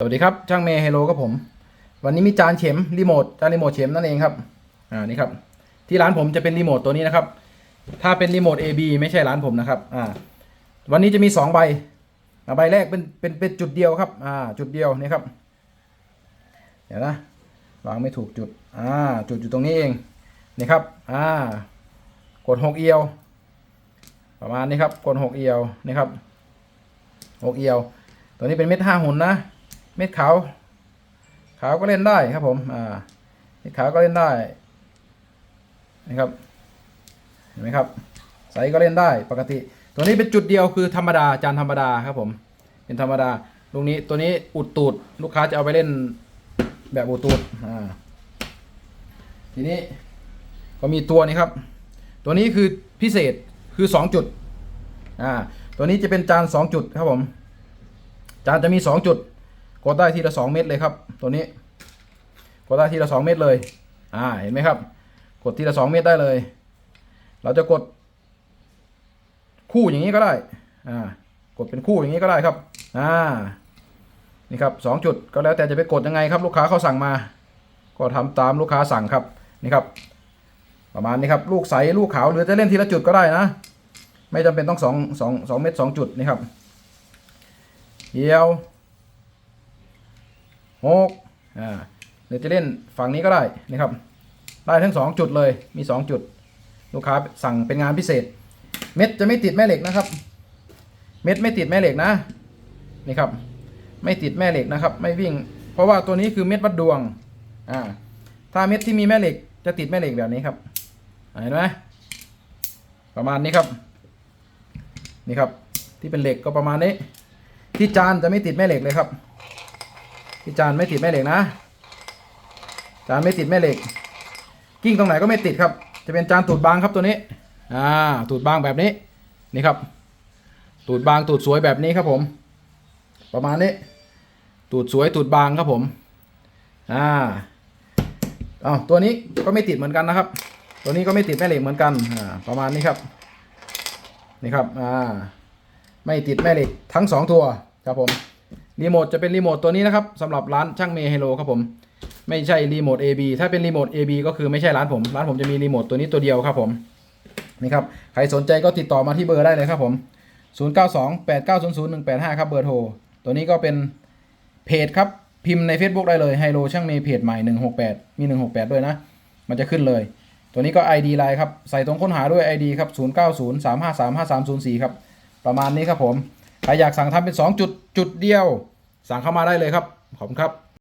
สวัสดีครับ ช่างเมย์เฮโลครับผม วันนี้มีจานเข็มรีโมทจานรีโมทเข็มนั่นเองครับอ่านี่ครับที่ร้านผมจะเป็นรีโมทตัวนี้นะครับ ถ้าเป็นรีโมท AB ไม่ใช่ร้านผมนะครับอ่าวันนี้จะมีสองใบใบแรกเป็นเป็นเป็นจุดเดียวครับอ่าจุดเดียวนี่ครับเดี๋ยวนะวางไม่ถูกจุดอ่าจุดอยู่ตรงนี้เองนี่ครับอ่ากดหกเอียว ประมาณนี้ครับกดหกเอียวนี่ครับหกเอียว ตัวนี้เป็นเม็ดห้าหุ่นนะ เม็ดขาว ขาวก็เล่นได้ครับผม อ่า เม็ดขาวก็เล่นได้นะครับ เห็นไหมครับ ใสก็เล่นได้ปกติ ตัวนี้เป็นจุดเดียวคือธรรมดาจานธรรมดาครับผม เป็นธรรมดาตรงนี้ตัวนี้อุดตูด ลูกค้าจะเอาไปเล่นแบบอุดตูด อ่า ทีนี้ก็มีตัวนี้ครับ ตัวนี้คือพิเศษคือสองจุด อ่า ตัวนี้จะเป็นจานสองจุดครับผม จานจะมีสองจุด กดได้ทีละสองเม็ดเลยครับ ตัวนี้ กดได้ทีละสองเม็ดเลย อ่า เห็นไหมครับ กดทีละสองเม็ดได้เลย เราจะกด คู่อย่างนี้ก็ได้ อ่า กดเป็นคู่อย่างนี้ก็ได้ครับ อ่า นี่ครับสองจุดก็แล้วแต่จะไปกดยังไงครับ ลูกค้าเขาสั่งมา ก็ทำตามลูกค้าสั่งครับ นี่ครับ ประมาณนี้ครับ ลูกใส ลูกขาว หรือจะเล่นทีละจุดก็ได้นะ ไม่จำเป็นต้องสองสองสองเม็ดสองจุดนี่ครับเดียว หกอ่าหรือจะเล่นฝั่งนี้ก็ได้นะครับ ได้ทั้งสองจุดเลยมีสองจุด ลูกค้าสั่งเป็นงานพิเศษ เม็ดจะไม่ติดแม่เหล็กนะครับ เม็ดไม่ติดแม่เหล็กนะนี่ครับ ไม่ติดแม่เหล็กนะครับ ไม่วิ่ง เพราะว่าตัวนี้คือเม็ดวัดดวงอ่าถ้าเม็ดที่มีแม่เหล็กจะติดแม่เหล็กแบบนี้ครับเห็นไหมประมาณนี้ครับนี่ครับที่เป็นเหล็กก็ประมาณนี้ ที่จานจะไม่ติดแม่เหล็กเลยครับี่จานไม่ติดแม่เหล็กนะจานไม่ติดแม่เหล็ก กิ้งตรงไหนก็ไม่ติดครับ จะเป็นจานตูดบางครับตัวนี้อ่าตูดบางแบบนี้นี่ครับ ตูดบางตูดสวยแบบนี้ครับผม ประมาณนี้ ตูดสวยตูดบางครับผมอ่าเอาตัวนี้ก็ไม่ติดเหมือนกันนะครับ ตัวนี้ก็ไม่ติดแม่เหล็กเหมือนกันอ่าประมาณนี้ครับนี่ครับอ่าไม่ติดแม่เหล็กทั้งสองตัวครับผม รีโมทจะเป็นรีโมทตัวนี้นะครับสำหรับร้านช่างเมย์เฮโลครับผม ไม่ใช่รีโมท AB ถ้าเป็นรีโมท AB ก็คือไม่ใช่ร้านผม ร้านผมจะมีรีโมทตัวนี้ตัวเดียวครับผมนี่ครับใครสนใจก็ติดต่อมาที่เบอร์ได้เลยครับผม 0928900185 ครับเบอร์โทรตัวนี้ก็เป็นเพจครับพิมพ์ใน Facebook ได้เลยไฮโลช่างเมย์เพจใหม่ 168 มี 168 ด้วยนะ มันจะขึ้นเลย ตัวนี้ก็ ID ไลน์ครับใส่ตรงค้นหาด้วย ID ครับ0903535304 ครับประมาณนี้ครับผม ครอยากสั่งทำเป็น 2 จุดจุดเดียว สั่งเข้ามาได้เลยครับ ขอบคุณครับ